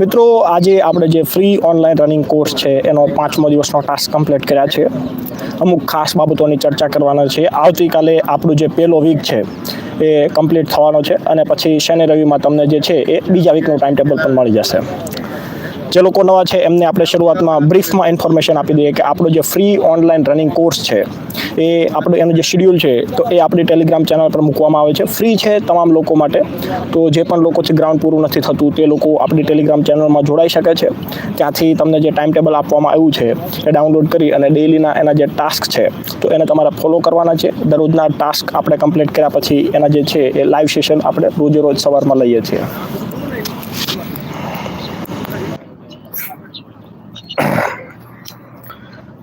મિત્રો, આજે આપણે જે ફ્રી ઓનલાઈન રનિંગ કોર્સ છે, એનો પાંચમો દિવસનો ટાસ્ક કમ્પ્લીટ કર્યા છે. અમુક ખાસ બાબતોની ચર્ચા કરવાના છે. આવતીકાલે આપણું જે પહેલો વીક છે, એ કમ્પ્લીટ થવાનો છે અને પછી શનિ રવિમાં તમને જે છે, એ બીજા વીકનું ટાઈમ ટેબલ પણ મળી જશે. જે લોકો નવા છે, એમને આપણે શરૂઆતમાં બ્રીફમાં ઇન્ફોર્મેશન આપી દઈએ કે આપણો જે ફ્રી ઓનલાઈન રનિંગ કોર્સ છે, એ આપણો એનું જે શેડ્યુલ છે, તો એ આપણી ટેલિગ્રામ ચેનલ પર મૂકવામાં આવે છે. ફ્રી છે તમામ લોકો માટે. તો જે પણ લોકો છે ગ્રાઉન્ડ પૂરું નથી થતું, તે લોકો આપણી ટેલિગ્રામ ચેનલમાં જોડાઈ શકે છે. ત્યાંથી તમને જે ટાઈમ ટેબલ આપવામાં આવ્યું છે, એ ડાઉનલોડ કરી અને ડેઈલીના એના જે ટાસ્ક છે, તો એને તમારે ફોલો કરવાના છે. દરરોજના ટાસ્ક આપણે કમ્પ્લીટ કર્યા પછી એના જે છે, એ લાઈવ સેશન આપણે રોજે રોજ સવારમાં લઈએ છીએ.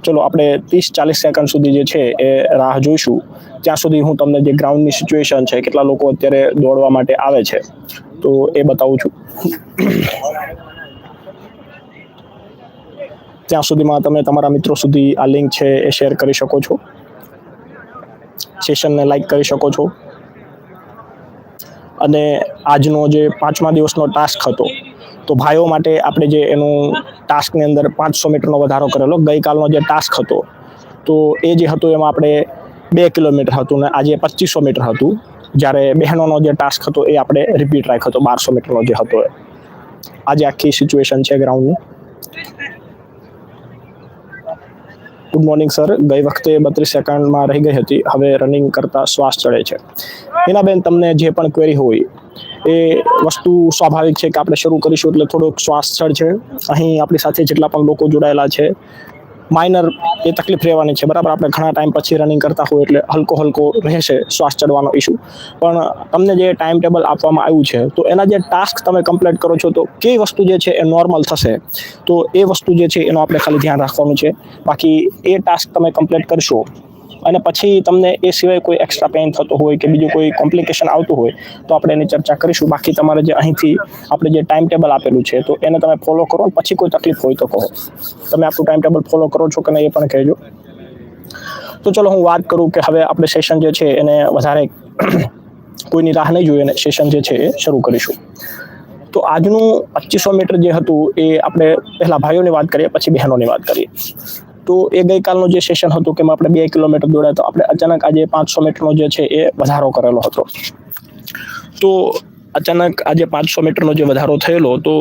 ચલો, આપણે ત્રીસ ચાલીસ સેકન્ડ સુધી જે છે એ રાહ જોઈશું. ત્યાં સુધી હું તમને જે ગ્રાઉન્ડની સિચ્યુએશન છે, કેટલા લોકો અત્યારે દોડવા માટે આવે છે, તો એ બતાવું છું. ત્યાં સુધીમાં તમે તમારા મિત્રો સુધી આ લિંક છે એ શેર કરી શકો છો. સેશનને લાઈક કરી શકો છો. અને આજનો જે પાંચમા દિવસનો ટાસ્ક હતો તો ભાઈઓ માટે આપણે જે એનું ટાસ્કની અંદર પાંચસો મીટરનો વધારો કરેલો, ગઈકાલનો જે ટાસ્ક હતો, તો એ જે હતું એમાં આપણે બે કિલોમીટર હતું ને આજે પચીસો મીટર હતું. જ્યારે બહેનોનો જે ટાસ્ક હતો એ આપણે રિપીટ રાખ્યો હતો, બારસો મીટરનો જે હતો આજે આખી સિચ્યુએશન છે ગ્રાઉન્ડની ગુડ મોર્નિંગ સર ગઈ વખતે બત્રીસ સેકન્ડમાં રહી ગઈ હતી. હવે રનિંગ કરતાં શ્વાસ ચડે છે. હિનાબેન તમને જે પણ ક્વેરી હોય એ વસ્તુ સ્વાભાવિક છે કે આપણે શરૂ કરીશું એટલે થોડોક શ્વાસ ચડ છે અહીં આપણી સાથે જેટલા પણ લોકો જોડાયેલા છે માઇનર એ તકલીફ રહેવાની છે. બરાબર, આપણે ઘણા ટાઈમ પછી રનિંગ કરતા હોય એટલે હલકો હલકો રહેશે શ્વાસ ચડવાનો ઇશ્યુ પણ તમને જે ટાઈમ ટેબલ આપવામાં આવ્યું છે, તો એના જે ટાસ્ક તમે કમ્પ્લીટ કરો છો, તો કઈ વસ્તુ જે છે એ નોર્મલ થશે? તો એ વસ્તુ જે છે એનો આપણે ખાલી ધ્યાન રાખવાનું છે. બાકી એ ટાસ્ક તમે કમ્પ્લીટ કરશો અને પછી તમને એ સિવાય કોઈ એક્સ્ટ્રા પેઇન થતો હોય કે બીજું કોઈ કોમ્પ્લિકેશન આવતું હોય, તો આપણે એની ચર્ચા કરીશું. બાકી તમારે જે અહીંથી આપણે જે ટાઈમ ટેબલ આપેલું છે, તો એને તમે ફોલો કરો પછી કોઈ તકલીફ હોય તો કહો. તમે આપણું ટાઈમ ટેબલ ફોલો કરો છો કે નહીં એ પણ કહેજો. તો ચલો હું વાત કરું કે હવે આપણે સેશન જે છે એને વધારે કોઈની રાહ નહીં જોઈએ અને સેશન જે છે એ શરૂ કરીશું. તો આજનું પચીસો મીટર જે હતું એ આપણે પહેલાં ભાઈઓની વાત કરીએ, પછી બહેનોની વાત કરીએ. તો એ ગઈકાલનું જે સેશન હતું કે આપણે બે કિલોમીટર દોડ્યા તો આપણે અચાનક આજે પાંચસો મીટરનો જે છે એ વધારો કરેલો હતો. તો અચાનક આજે પાંચસો મીટરનો જે વધારો થયેલો તો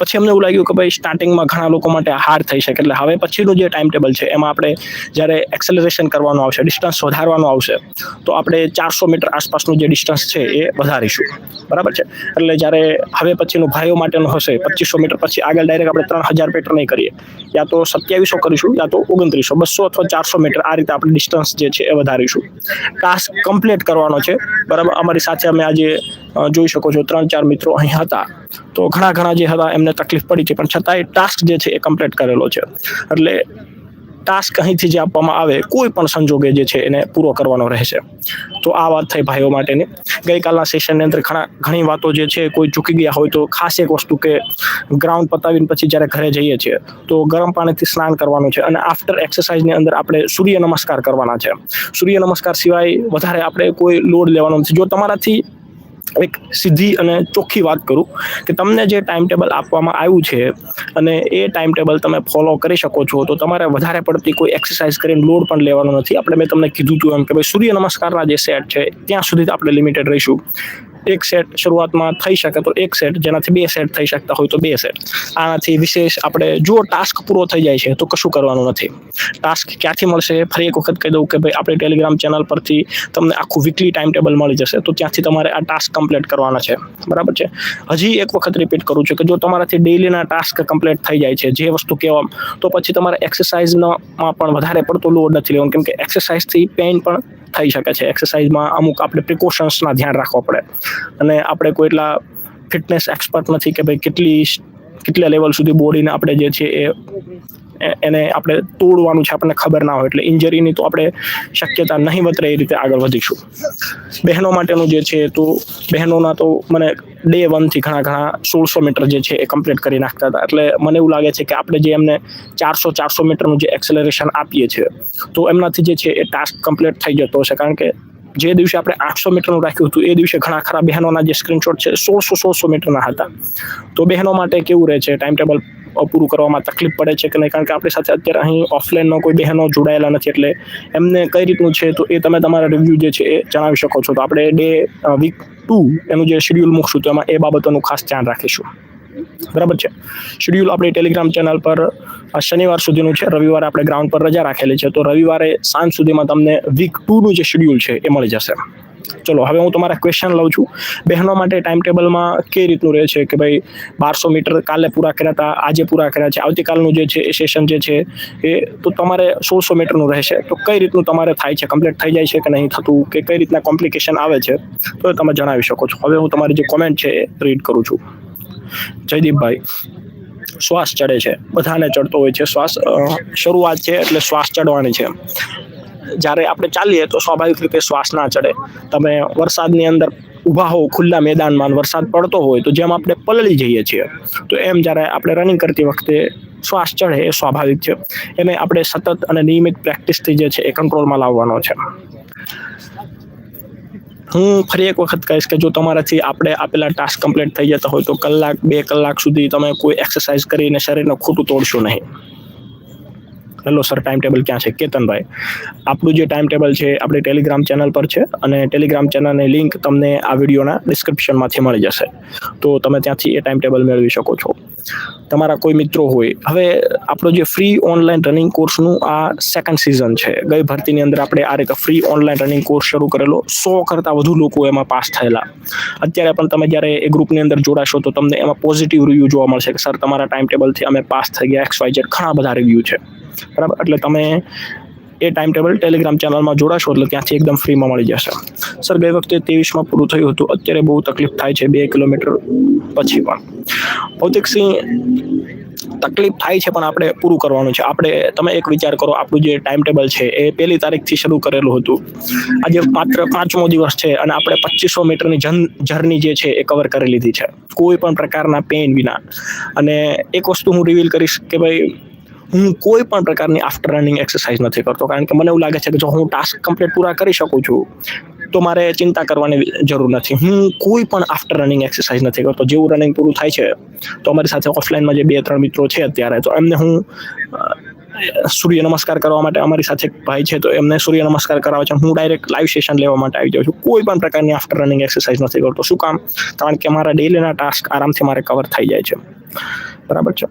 પછી અમને એવું લાગ્યું કે ભાઈ સ્ટાર્ટિંગમાં ઘણા લોકો માટે હાર્ડ થઈ શકે. એટલે હવે પછીનું જે ટાઈમ ટેબલ છે, એમાં આપણે જ્યારે એક્સેલરેશન કરવાનું આવશે ડિસ્ટન્સ વધારવાનું આવશે, તો આપણે ચારસો મીટર આસપાસનું જે ડિસ્ટન્સ છે એ વધારીશું. બરાબર છે? એટલે જ્યારે હવે પછીનું ભાઈઓ માટેનું હશે, પચીસો મીટર પછી આગળ ડાયરેક્ટ આપણે ત્રણ હજાર મીટર નહીં કરીએ. યા તો સત્યાવીસો કરીશું, યા તો ઓગણત્રીસો. બસો અથવા ચારસો મીટર આ રીતે આપણે ડિસ્ટન્સ જે છે એ વધારીશું. ટાસ્ક કમ્પ્લીટ કરવાનો છે. બરાબર? અમારી સાથે અમે આજે જોઈ શકો છો, ત્રણ ચાર મિત્રો અહીં હતા. તો ઘણા ઘણા જે હતા, એમને તકલીફ પડી છે. પણ છતાંય ટાસ્ક જે છે એ કમ્પ્લીટ કરેલો છે. એટલે ટાસ્ક અહીંથી જે આપવામાં આવે, કોઈ પણ સંજોગે જે છે એને પૂરો કરવાનો રહેશે. તો આ વાત થઈ ભાઈઓ માટેની. ગઈકાલના સેશનની અંદર ઘણા, ઘણી વાતો જે છે કોઈ ચૂકી ગયા હોય તો ખાસ એક વસ્તુ કે ગ્રાઉન્ડ પતાવીને પછી જ્યારે ઘરે જઈએ છીએ, તો ગરમ પાણીથી સ્નાન કરવાનું છે અને આફ્ટર એક્સરસાઇઝની અંદર આપણે સૂર્ય નમસ્કાર કરવાના છે. સૂર્ય નમસ્કાર સિવાય વધારે આપણે કોઈ લોડ લેવાનો નથી. જો તમારાથી એક સીધી અને ચોખ્ખી વાત કરું કે તમને જે ટાઈમ ટેબલ આપવામાં આવ્યું છે અને એ ટાઈમ ટેબલ તમે ફોલો કરી શકો છો, તો તમારે વધારે પડતી કોઈ એક્સરસાઇઝ કરીને લોડ પણ લેવાનો નથી. આપણે મેં તમને કીધું હતું એમ કે ભાઈ સૂર્ય નમસ્કારના જે સેટ છે, ત્યાં સુધી આપણે લિમિટેડ રહીશું. એક સેટ શરૂઆતમાં થઈ શકે તો એક સેટ જેનાથી બે સેટ થઈ શકતા હોય તો બે સેટ આનાથી વિશેષ આપણે જો ટાસ્ક પૂરો થઈ જાય છે તો કશું કરવાનું નથી. ટાસ્ક ક્યાંથી મળશે? ફરી એક વખત કહી દઉં કે ભાઈ, આપણી ટેલિગ્રામ ચેનલ પરથી તમને આખું વીકલી ટાઈમ ટેબલ મળી જશે. તો ત્યાંથી તમારે આ ટાસ્ક કમ્પ્લીટ કરવાના છે. બરાબર છે? હજી એક વખત રિપીટ કરું છું કે જો તમારાથી ડેઈલીના ટાસ્ક કમ્પ્લીટ થઈ જાય છે, જે વસ્તુ કહેવા તો પછી તમારે એક્સરસાઇઝમાં પણ વધારે પડતો લોડ નથી લેવાનો. કેમ કે એક્સરસાઇઝથી પેઇન પણ થઈ શકે છે. એક્સરસાઇઝમાં અમુક આપણે પ્રિકોશન્સના ધ્યાન રાખવા પડે. અને આપણે કોઈ એટલા ફિટનેસ એક્સપર્ટ નથી કે ભાઈ કેટલી કેટલા લેવલ સુધી બોડીને આપણે જે છે એ એને આપણે તોડવાનું છે, આપણને ખબર ના હોય, એટલે ઇન્જરીની તો આપણે શક્યતા નહીંવત રહે એ રીતે આગળ વધીશું. બહેનો માટેનું જે છે, તો બહેનોના તો મને ડે વનથી ઘણા ઘણા સોળસો મીટર જે છે, એ કમ્પ્લીટ કરી નાખતા હતા. એટલે મને એવું લાગે છે કે આપણે જે એમને ચારસો ચારસો મીટરનું જે એક્સેલરેશન આપીએ છીએ, તો એમનાથી જે છે, એ ટાસ્ક કમ્પ્લીટ થઈ જતો હશે. કારણ કે જે દિવસે આપણે આઠસો મીટરનું રાખ્યું હતું, એ દિવસે ઘણા ખરા બહેનોના જે સ્ક્રીનશોટ છે, સોળસો સોળસો મીટરના હતા. તો બહેનો માટે કેવું રહે છે ટાઈમ ટેબલ પૂરું કરવામાં તકલીફ પડે છે કે નહીં? કારણ કે આપણી સાથે અત્યારે અહીં ઓફલાઈનનો કોઈ બહેનો જોડાયેલા નથી એટલે એમને કઈ રીતનું છે તો એ તમે તમારા રિવ્યૂ જે છે એ જણાવી શકો છો. તો આપણે ડે વીક ટુ એનું જે શેડ્યુલ મૂકશું તો એમાં એ બાબતોનું ખાસ ધ્યાન રાખીશું. બરાબર છે? શેડ્યુલ આપણી ટેલિગ્રામ ચેનલ પર શનિવાર સુધીનું છે. રવિવારે આપણે ગ્રાઉન્ડ પર રજા રાખેલી છે. તો રવિવારે સાંજ સુધીમાં તમને વીક ટુનું જે શેડ્યુલ છે એ મળી જશે. ચલો, હવે હું તમારા ક્વેશ્ચન લઉં છું. બહેનો માટે ટાઈમ ટેબલમાં કઈ રીતનું રહે છે? કે ભાઈ, બારસો મીટર કાલે પૂરા કર્યા હતા, આજે પૂરા કર્યા છે, આવતીકાલનું જે છે, એ સેશન જે છે, એ તો તમારે સોળસો મીટરનું રહેશે. તો કઈ રીતનું તમારે થાય છે? કમ્પ્લીટ થઈ જાય છે કે નહીં થતું? કે કઈ રીતના કોમ્પ્લિકેશન આવે છે? તો તમે જણાવી શકો છો. હવે હું તમારી જે કોમેન્ટ છે, એ રીડ કરું છું. જયદીપભાઈ, શ્વાસ ચડે છે. બધાને ચડતો હોય છે શ્વાસ. શરૂઆત છે એટલે શ્વાસ ચડવાની છે. જ્યારે આપણે ચાલીએ તો સ્વાભાવિક રીતે શ્વાસ ના ચડે. તમે વરસાદની અંદર ઊભા હોવ, ખુલ્લા મેદાનમાં વરસાદ પડતો હોય તો જેમ આપણે પલળી જઈએ છીએ, તો એમ જ્યારે આપણે રનિંગ કરતી વખતે શ્વાસ ચડે એ સ્વાભાવિક છે. એને આપણે સતત અને નિયમિત પ્રેક્ટિસથી જે છે એ કંટ્રોલમાં લાવવાનો છે. હું ફરી એક વખત કહીશ કે જો તમારાથી આપણે આપેલા ટાસ્ક કમ્પ્લીટ થઈ જતા હોય તો કલાક, બે કલાક સુધી તમે કોઈ એક્સરસાઇઝ કરીને શરીરને ખોટું તોડશો નહીં. હેલો સર ટાઈમ ટેબલ ક્યાં છે? કેતનભાઈ. આપણું જે ટાઈમ ટેબલ છે, આપણી ટેલિગ્રામ ચેનલ પર છે અને ટેલિગ્રામ ચેનલની લિંક તમને આ વિડીયોના ડિસ્ક્રિપ્શનમાંથી મળી જશે. તો તમે ત્યાંથી એ ટાઈમ ટેબલ મેળવી શકો છો. તમારા કોઈ મિત્રો હોય, હવે આપણો જે ફ્રી ઓનલાઈન રનિંગ કોર્સનું આ સેકન્ડ સિઝન છે. ગઈ ભરતીની અંદર આપણે આ રીતે ફ્રી ઓનલાઈન રનિંગ કોર્સ શરૂ કરેલો. સો કરતાં વધુ લોકો એમાં પાસ થયેલા. અત્યારે પણ તમે જ્યારે એ ગ્રુપની અંદર જોડાશો તો તમને એમાં પોઝિટિવ રિવ્યૂ જોવા મળશે કે, સર, તમારા ટાઈમ ટેબલથી અમે પાસ થઈ ગયા એક્સ વાય ઘણા બધા રિવ્યૂ છે. બરાબર? એટલે તમે એ ટાઈમ ટેબલ ટેલિગ્રામ ચેનલમાં જોડાશો એટલે ત્યાંથી એકદમ ફ્રીમાં મળી જશે. સર ગઈ વખતે ત્રેવીસમાં પૂરું થયું હતું. અત્યારે બહુ તકલીફ થાય છે બે કિલોમીટર પછી પણ. ભૌતિક સિંહ, તકલીફ થાય છે પણ આપણે પૂરું કરવાનું છે. આપણે, તમે એક વિચાર કરો, આપણું જે ટાઈમ ટેબલ છે એ પહેલી તારીખથી શરૂ કરેલું હતું. આજે માત્ર પાંચમો દિવસ છે અને આપણે પચીસો મીટરની જન, જર્ની જે છે એ કવર કરી લીધી છે. કોઈ પણ પ્રકારના પેઇન વિના. અને એક વસ્તુ હું રિવીલ કરીશ કે ભાઈ હું કોઈ પણ પ્રકારની આફ્ટર રનિંગ એક્સરસાઇઝ નથી કરતો. કારણ કે મને એવું લાગે છે કે જો હું ટાસ્ક કમ્પ્લીટ પૂરા કરી શકું છું, તો મારે ચિંતા કરવાની જરૂર નથી. હું કોઈ પણ આફ્ટર રનિંગ એક્સરસાઇઝ નથી કરતો. જેવું રનિંગ પૂરું થાય છે, તો અમારી સાથે ઓફલાઈનમાં જે બે ત્રણ મિત્રો છે અત્યારે, તો એમને હું સૂર્ય નમસ્કાર કરવા માટે અમારી સાથે એક ભાઈ છે, તો એમને સૂર્ય નમસ્કાર કરાવે છે હું ડાયરેક્ટ લાઈવ સેશન લેવા માટે આવી જાઉં છું. કોઈ પણ પ્રકારની આફ્ટર રનિંગ એક્સરસાઇઝ નથી કરતો. શું કામ? કારણ કે મારા ડેલીના ટાસ્ક આરામથી મારે કવર થઈ જાય છે. બરાબર છે?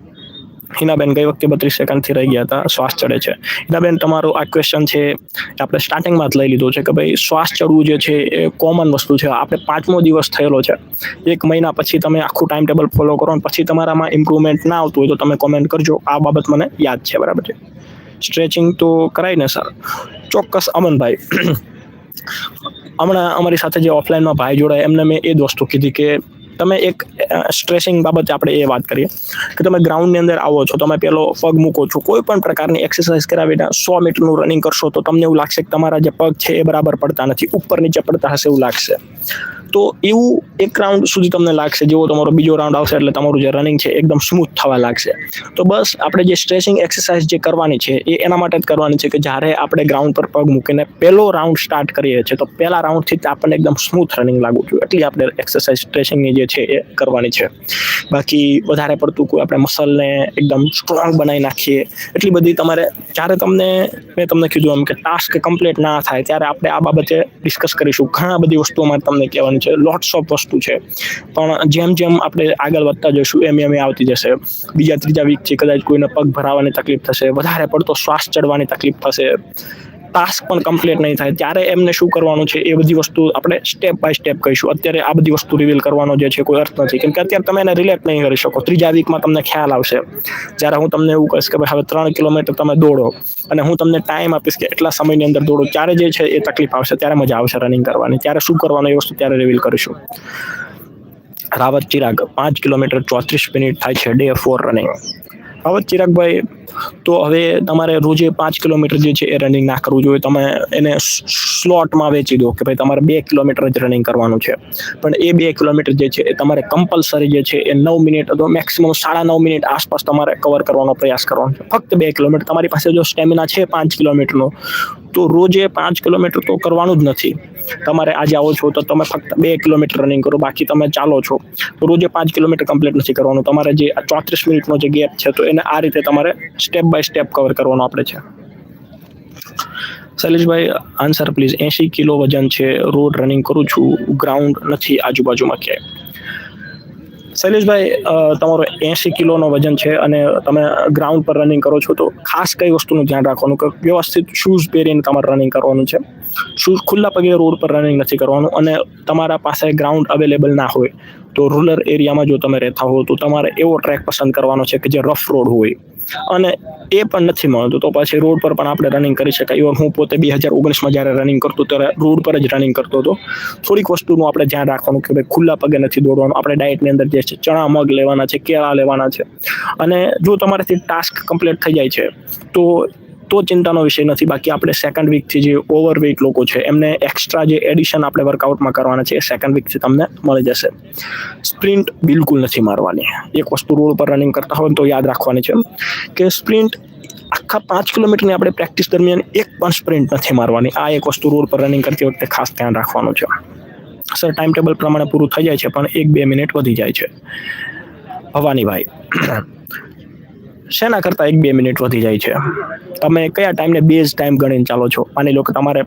હિનાબેન ગઈ વખતે બત્રીસ સેકન્ડથી રહી ગયા હતા, શ્વાસ ચડે છે. હિનાબેન, તમારો આ ક્વેશ્ચન છે આપણે સ્ટાર્ટિંગમાં જ લઈ લીધો છે કે ભાઈ શ્વાસ ચડવું જે છે એ કોમન વસ્તુ છે. આપણે પાંચમો દિવસ થયેલો છે. એક મહિના પછી તમે આખું ટાઈમ ટેબલ ફોલો કરો અને પછી તમારામાં ઇમ્પ્રુવમેન્ટ ના આવતું હોય તો તમે કોમેન્ટ કરજો. આ બાબત મને યાદ છે, બરાબર છે? સ્ટ્રેચિંગ તો કરાય ને સર ચોક્કસ, અમનભાઈ. હમણાં અમારી સાથે જે ઓફલાઈનમાં ભાઈ જોડાય, એમને મેં એ જ વસ્તુ કીધી કે તમે એક સ્ટ્રેસિંગ બાબતે આપણે એ વાત કરીએ કે તમે ગ્રાઉન્ડની અંદર આવો છો, તમે પેલો પગ મૂકો છો, કોઈ પણ પ્રકારની એક્સરસાઇઝ કર્યા વિના સો મીટરનું રનિંગ કરશો તો તમને એવું લાગશે કે તમારા જે પગ છે એ બરાબર પડતા નથી, ઉપર નીચે પડતા હશે એવું લાગશે. તો એવું એક રાઉન્ડ સુધી તમને લાગશે. જેવો તમારો બીજો રાઉન્ડ આવશે એટલે તમારું જે રનિંગ છે એકદમ સ્મૂથ થવા લાગશે. તો બસ આપણે જે સ્ટ્રેસિંગ એક્સરસાઇઝ જે કરવાની છે એ એના માટે જ કરવાની છે કે જ્યારે આપણે ગ્રાઉન્ડ પર પગ મૂકીને પહેલો રાઉન્ડ સ્ટાર્ટ કરીએ છીએ, તો પહેલા રાઉન્ડથી જ આપણને એકદમ સ્મૂથ રનિંગ લાગવું જોઈએ. એટલી આપણે એક્સરસાઇઝ સ્ટ્રેસિંગની જે છે એ કરવાની છે. બાકી વધારે પડતું કોઈ આપણે મસલને એકદમ સ્ટ્રોંગ બનાવી નાખીએ. એટલી બધી તમારે જ્યારે તમને, મેં તમને કીધું એમ કે ટાસ્ક કમ્પ્લીટ ના થાય, ત્યારે આપણે આ બાબતે ડિસ્કસ કરીશું. ઘણા બધી વસ્તુઓ મારે તમને કહેવાની છે લોટ્સ ઓફ વસ્તુ છે. પણ જેમ જેમ આપણે આગળ વધતા જઈશું, એમ એમ એ આવતી જશે. બીજા ત્રીજા વીકથી કદાચ કોઈને પગ ભરાવાની તકલીફ થશે, વધારે પડતો શ્વાસ ચડવાની તકલીફ થશે. ટાસ્ક પણ કમ્પ્લીટ નહીં થાય. ત્યારે એમને શું કરવાનું છે એ બધી વસ્તુ આપણે સ્ટેપ બાય સ્ટેપ કહીશું. અત્યારે આ બધી વસ્તુ રિવીલ કરવાનો જે છે કોઈ અર્થ નથી. કેમ કે અત્યારે તમે એને રિલેટ નહીં કરી શકો. ત્રીજા વીકમાં તમને ખ્યાલ આવશે. જ્યારે હું તમને એવું કહીશ કે ભાઈ, હવે ત્રણ કિલોમીટર તમે દોડો અને હું તમને ટાઈમ આપીશ કે એટલા સમયની અંદર દોડો. ત્યારે જે છે એ તકલીફ આવશે, ત્યારે મજા આવશે રનિંગ કરવાની. ત્યારે શું કરવાનું એ વસ્તુ ત્યારે રિવીલ કરીશું. રાવત ચિરાગ, પાંચ કિલોમીટર ચોત્રીસ મિનિટ થાય છે day four running Rawat Chiragbhai તો હવે તમારે રોજે પાંચ કિલોમીટર જે છે એ રનિંગ ના કરવું જોઈએ. તમે એને સ્લોટમાં વેચી દો કે ભાઈ તમારે બે કિલોમીટર જ રનિંગ કરવાનું છે. પણ એ બે કિલોમીટર જે છે એ તમારે કમ્પલસરી જે છે એ નવ મિનિટ અથવા મેક્સિમમ સાડા નવ મિનિટ આસપાસ તમારે કવર કરવાનો પ્રયાસ કરવાનો છે. ફક્ત બે કિલોમીટર. તમારી પાસે જો સ્ટેમિના છે પાંચ કિલોમીટરનો તો રોજે પાંચ કિલોમીટર તો કરવાનું જ નથી. તમારે આજે આવો છો તો તમે ફક્ત બે કિલોમીટર રનિંગ કરો, બાકી તમે ચાલો છો. તો રોજે પાંચ કિલોમીટર કમ્પ્લીટ નથી કરવાનું. તમારે જે આ ચોત્રીસ મિનિટનો જે ગેપ છે તો એને આ રીતે તમારે સ્ટેપ બાય સ્ટેપ કવર કરવાનો આપણે છે. શૈલેષભાઈ આન્સર પ્લીઝ એંશી કિલો વજન છે. રોડ રનિંગ કરું છું. ગ્રાઉન્ડ નથી આજુબાજુમાં ક્યાંય. શૈલેષભાઈ તમારો એંશી કિલોનો વજન છે અને તમે ગ્રાઉન્ડ પર રનિંગ કરો છો, તો ખાસ કઈ વસ્તુનું ધ્યાન રાખવાનું કે વ્યવસ્થિત શૂઝ પહેરીને તમારે રનિંગ કરવાનું છે? શૂઝ ખુલ્લા પગે રોડ પર રનિંગ નથી કરવાનું અને તમારા પાસે ગ્રાઉન્ડ અવેલેબલ ના હોય, તો રૂરલ એરિયામાં જો તમે રહેતા હો, તો તમારે એવો ટ્રેક પસંદ કરવાનો છે કે જે રફ રોડ હોય. અને એ પણ નથી મળતું. તો પછી રોડ પર પણ આપણે રનિંગ કરી શકાય. ઇવન હું પોતે બે હજાર ઓગણીસમાં જ્યારે રનિંગ કરતો ત્યારે રોડ પર જ રનિંગ કરતો હતો. થોડીક વસ્તુનું આપણે ધ્યાન રાખવાનું કે ભાઈ ખુલ્લા પગે નથી દોડવાનું. આપણે ડાયટની અંદર જે છે, ચણા, મગ લેવાના છે, કેળા લેવાના છે. અને જો તમારાથી ટાસ્ક કમ્પ્લીટ થઈ જાય છે, તો તો ચિંતાનો વિષય નથી. બાકી આપણે સેકન્ડ વીકથી જે ઓવરવેઇટ લોકો છે, એમને એક્સ્ટ્રા જે એડિશન આપણે વર્કઆઉટમાં કરવાના છે, એ સેકન્ડ વીકથી તમને મળી જશે. સ્પ્રિન્ટ બિલકુલ નથી મારવાની. એક વસ્તુ રોડ પર રનિંગ કરતા હોય તો યાદ રાખવાની છે કે સ્પ્રિન્ટ આખા પાંચ કિલોમીટરની આપણે પ્રેક્ટિસ દરમિયાન એક પણ સ્પ્રિન્ટ નથી મારવાની. આ એક વસ્તુ રોડ પર રનિંગ કરતી વખતે ખાસ ધ્યાન રાખવાનું છે. સર ટાઈમ ટેબલ પ્રમાણે પૂરું થઈ જાય છે, પણ એક બે મિનિટ વધી જાય છે. ભવાનીભાઈ શેના કરતાં એક બે મિનિટ વધી જાય છે? તમે કયા ટાઈમને બેઝ ટાઈમ ગણીને ચાલો છો? માની લો કે તમારે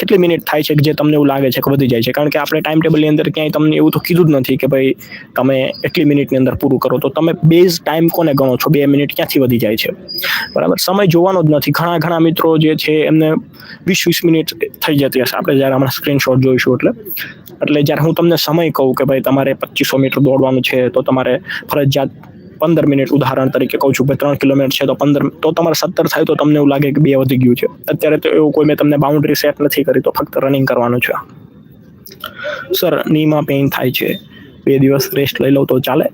કેટલી મિનિટ થાય છે કે જે તમને એવું લાગે છે કે વધી જાય છે? કારણ કે આપણે ટાઈમ ટેબલની અંદર ક્યાંય તમને એવું તો કીધું જ નથી કે ભાઈ તમે એટલી મિનિટની અંદર પૂરું કરો. તો તમે બેઝ ટાઈમ કોને ગણો છો? બે મિનિટ ક્યાંથી વધી જાય છે? બરાબર? સમય જોવાનો જ નથી. ઘણા ઘણા મિત્રો જે છે એમને વીસ વીસ મિનિટ થઈ જતી હશે. આપણે જ્યારે હમણાં સ્ક્રીનશોટ જોઈશું એટલે. એટલે જ્યારે હું તમને સમય કહું કે ભાઈ તમારે પચીસો મીટર દોડવાનું છે, તો તમારે ફરજિયાત પંદર મિનિટ ઉદાહરણ તરીકે કહું છું કે ત્રણ કિલોમીટર છે તો પંદર તો તમારે સત્તર થાય તો તમને એવું લાગે કે બે વધી ગયું છે. અત્યારે તો એવું કોઈ મેં તમને બાઉન્ડ્રી સેટ નથી કરી તો ફક્ત રનિંગ કરવાનું છે. સર નીમાં પેઇન થાય છે. બે દિવસ રેસ્ટ લઈ લઉં તો ચાલે.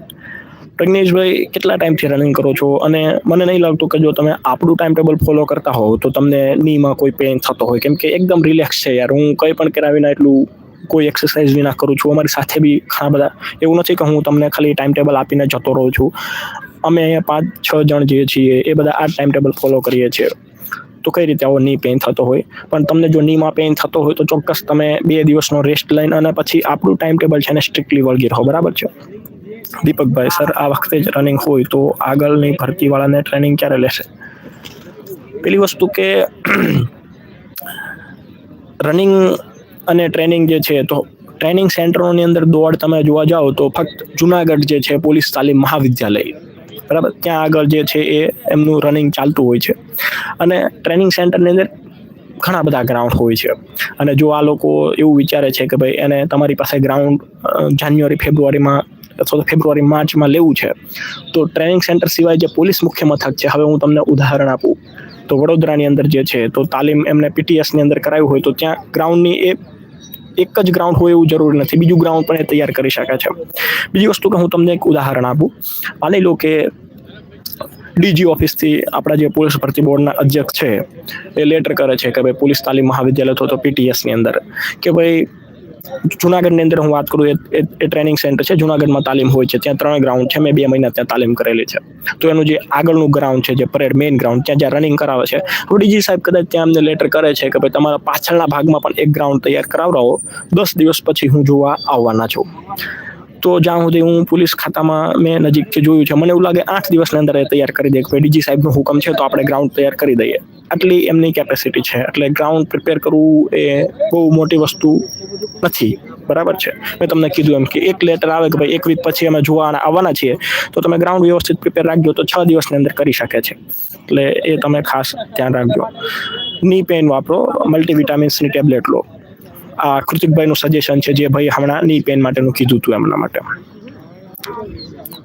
પ્રજ્ઞેશભાઈ, કેટલા ટાઈમથી રનિંગ કરો છો? અને મને નહીં લાગતું કે જો તમે આપણું ટાઈમ ટેબલ ફોલો કરતા હોવ તો તમને નીમાં કોઈ પેઇન થતો હોય. કેમ કે એકદમ રિલેક્સ છે યાર. હું કંઈ પણ કરાવીને એટલું કોઈ એક્સરસાઇઝ વિના કરું છું, અમારી સાથે બી ઘણા બધા, એવું નથી કે હું તમને ખાલી ટાઈમ ટેબલ આપીને જતો રહું છું. અમે અહીંયા પાંચ, છ જણ જે છીએ, એ બધા આ ટાઈમ ટેબલ ફોલો કરીએ છીએ. તો કઈ રીતે આવો ની પેઇન થતો હોય? પણ તમને જો નીમાં પેઇન થતો હોય તો ચોક્કસ તમે બે દિવસનો રેસ્ટ લઈને અને પછી આપણું ટાઈમ ટેબલ છે એને સ્ટ્રિક્ટલી વળગી રહો, બરાબર છે? દીપકભાઈ, સર, આ વખતે જ રનિંગ હોય તો આગળની ભરતીવાળાને ટ્રેનિંગ ક્યારે લેશે? પેલી વસ્તુ કે રનિંગ અને ટ્રેનિંગ જે છે, તો ટ્રેનિંગ સેન્ટરોની અંદર દોડ તમે જોવા જાઓ, તો ફક્ત જુનાગઢ જે છે, પોલીસ તાલીમ મહાવિદ્યાલય. બરાબર? ત્યાં આગળ જે છે, એ એમનું રનિંગ ચાલતું હોય છે. અને ટ્રેનિંગ સેન્ટરની અંદર ઘણા બધા ગ્રાઉન્ડ હોય છે. અને જો આ લોકો એવું વિચારે છે કે ભાઈ, એને તમારી પાસે ગ્રાઉન્ડ જાન્યુઆરી, ફેબ્રુઆરીમાં અથવા તો ફેબ્રુઆરી, માર્ચમાં લેવું છે, તો ટ્રેનિંગ સેન્ટર સિવાય જે પોલીસ મુખ્ય મથક છે, હવે હું તમને ઉદાહરણ આપું. તો વડોદરાની અંદર જે છે, તો તાલીમ એમને પીટીએસની અંદર કરાવ્યું હોય તો ત્યાં ગ્રાઉન્ડની એ એક જ ગ્રાઉન્ડ હોય એવું જરૂરી નથી. બીજું ગ્રાઉન્ડ પણ એ તૈયાર કરી શકે છે. બીજી વસ્તુ કે હું તમને એક ઉદાહરણ આપું. માની લો કે ડીજી ઓફિસથી આપણા જે પોલીસ ભરતી બોર્ડના અધ્યક્ષ છે, એ લેટર કરે છે કે ભાઈ પોલીસ તાલીમ મહાવિદ્યાલય તો પીટીએસની અંદર કે ભાઈ જુનાગઢની અંદર હું વાત કરું એ ટ્રેનિંગ સેન્ટર છે. જુનાગઢમાં તાલીમ હોય છે. ત્યાં ત્રણ ગ્રાઉન્ડ છે. મેં બે મહિના ત્યાં તાલીમ કરેલી છે. તો એનું જે આગળનું ગ્રાઉન્ડ છે, જે પરેડ મેઇન ગ્રાઉન્ડ ત્યાં જ્યાં રનિંગ કરાવે છે. હવે ડીજી સાહેબ કદાચ ત્યાં અમને લેટર કરે છે કે ભાઈ તમારા પાછળના ભાગમાં પણ એક ગ્રાઉન્ડ તૈયાર કરાવડાવો. દસ દિવસ પછી હું જોવા આવવાના છું. તો જ્યાં સુધી હું પોલીસ ખાતામાં મેં નજીકથી જોયું છે, મને એવું લાગે આઠ દિવસની અંદર એ તૈયાર કરી દે. કે ભાઈ ડીજી સાહેબનો હુકમ છે, તો આપણે ગ્રાઉન્ડ તૈયાર કરી દઈએ. આટલી એમની કેપેસિટી છે, એટલે ગ્રાઉન્ડ પ્રિપેર કરવું એ બહુ મોટી વસ્તુ નથી. બરાબર છે? મેં તમને કીધું એમ કે એક લેટર આવે કે ભાઈ એક વીક પછી અમે જોવા આવવાના છીએ, તો તમે ગ્રાઉન્ડ વ્યવસ્થિત પ્રિપેર રાખજો, તો છ દિવસની અંદર કરી શકે છે. એટલે એ તમે ખાસ ધ્યાન રાખજો. ની પેન વાપરો મલ્ટીવિટામિન્સની ટેબ્લેટ લો. આ કૃતિકભાઈનું સજેશન છે જે ભાઈ હમણાં ની પેન માટેનું કીધું હતું એમના માટે.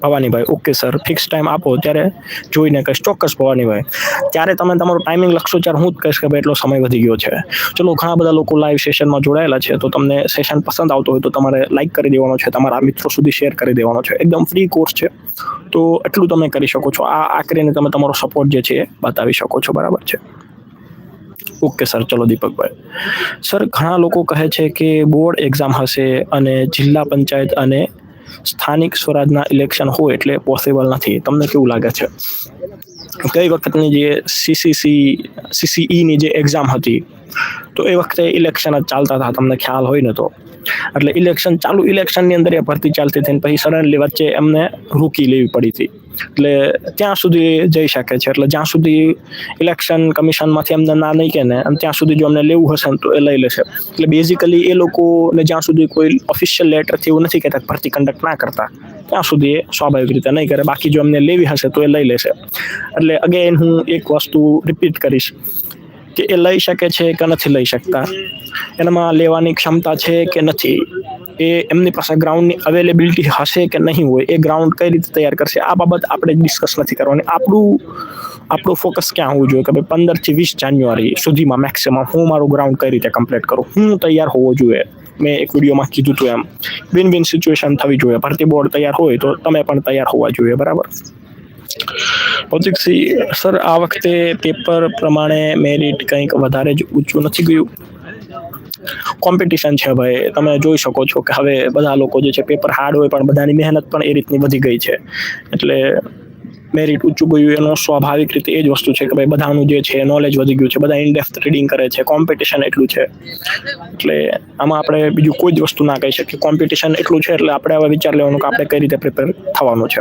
ભવાનીભાઈ ઓકે સર ફિક્સ ટાઈમ આપો. ત્યારે જોઈને કહીશ, ચોક્કસ ભવાનીભાઈ ત્યારે તમે તમારું ટાઈમિંગ લખશો ત્યારે હું જ કહીશ કે ભાઈ એટલો સમય વધી ગયો છે. ચલો, ઘણા બધા લોકો લાઈવ સેશનમાં જોડાયેલા છે, તો તમને સેશન પસંદ આવતો હોય તો તમારે લાઈક કરી દેવાનો છે, તમારા મિત્રો સુધી શેર કરી દેવાનો છે. એકદમ ફ્રી કોર્સ છે. તો એટલું તમે કરી શકો છો. આ આ કરીને તમે તમારો સપોર્ટ જે છે એ બતાવી શકો છો. બરાબર છે. ઓકે સર, ચલો દીપકભાઈ સર, ઘણા લોકો કહે છે કે બોર્ડ એક્ઝામ હશે અને જિલ્લા પંચાયત અને સ્થાનિક સ્વરાજના ઇલેક્શન હોય એટલે પોસિબલ નથી. તમને કેવું લાગે છે? કઈ વખતની જે સીસીસી સીસીઈની જે એક્ઝામ હતી, તો એ વખતે ઇલેક્શન જ ચાલતા હતા, તમને ખ્યાલ હોય ને તો. એટલે ઇલેક્શન ચાલુ, ઇલેક્શનની અંદર એ ભરતી ચાલતી હતી પછી સડનલી વચ્ચે એમને રૂકી લેવી પડી હતી. એટલે ત્યાં સુધી જઈ શકે છે. એટલે જ્યાં સુધી ઇલેક્શન કમિશનમાંથી અમને ના નહીં કે ને, અને ત્યાં સુધી જો અમને લેવું હશે તો એ લઈ લેશે. એટલે બેઝિકલી એ લોકોને જ્યાં સુધી કોઈ ઓફિશિયલ લેટરથી એવું નથી કહેતા ભરતી કન્ડક્ટ ના કરતા, ત્યાં સુધી એ સ્વાભાવિક રીતે નહીં કરે. બાકી જો અમને લેવી હશે તો એ લઈ લેશે. એટલે અગેન હું એક વસ્તુ રિપીટ કરીશ. કે એ લઈ શકે છે કે નથી લઈ શકતા? એનામાં લેવાની ક્ષમતા છે કે નથી? એ એમની પાસે ગ્રાઉન્ડની અવેલેબિલિટી હશે કે નહીં હોય? એ ગ્રાઉન્ડ કઈ રીતે તૈયાર કરશે? આ બાબત આપણે ડિસ્કસ નથી કરવાની. આપણું આપણું ફોકસ ક્યાં હોવું જોઈએ? કે ભાઈ પંદરથી વીસ જાન્યુઆરી સુધીમાં મેક્સિમમ હું મારું ગ્રાઉન્ડ કઈ રીતે કમ્પ્લીટ કરું? હું તૈયાર હોવો જોઈએ. મેં એક વિડીયોમાં કીધું હતું એમ. વિન વિન સિચ્યુએશન થવી જોઈએ. ભરતી બોર્ડ તૈયાર હોય તો તમે પણ તૈયાર હોવા જોઈએ. બરાબર? ભૌતિકસિંહ સર, આ વખતે પેપર પ્રમાણે મેરિટ કંઈક વધારે જ ઊંચું નથી ગયું? કોમ્પિટિશન છે ભાઈ. તમે જોઈ શકો છો કે હવે બધા લોકો જે છે પેપર હાર્ડ હોય પણ બધાની મહેનત પણ એ રીતની વધી ગઈ છે. એટલે મેરિટ ઊંચું ગયું એનો સ્વાભાવિક રીતે એ જ વસ્તુ છે કે ભાઈ બધાનું જે છે નોલેજ વધી ગયું છે. બધા ઇનડેપ્થ રીડિંગ કરે છે. કોમ્પિટિશન એટલું છે. એટલે આમાં આપણે બીજું કોઈ જ વસ્તુ ના કહી શકીએ. કોમ્પિટિશન એટલું છે એટલે આપણે હવે વિચાર લેવાનું કે આપણે કઈ રીતે પ્રિપેર થવાનું છે.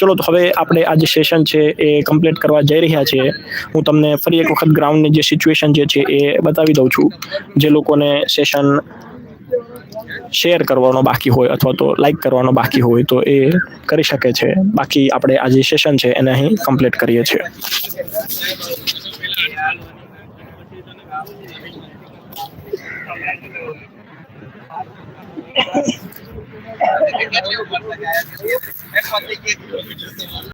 ચલો તો હવે આપણે આ જે સેશન છે એ કમ્પ્લીટ કરવા જઈ રહ્યા છીએ. હું તમને ફરી એક વખત ગ્રાઉન્ડની જે સિચ્યુએશન જે છે એ બતાવી દઉં છું. જે લોકોને સેશન શેર કરવાનો બાકી હોય અથવા તો લાઈક કરવાનો બાકી હોય તો એ કરી શકે છે. બાકી આપણે આ જે સેશન છે એને અહીં કમ્પ્લીટ કરીએ છીએ. કેટલી ઉંમર થાય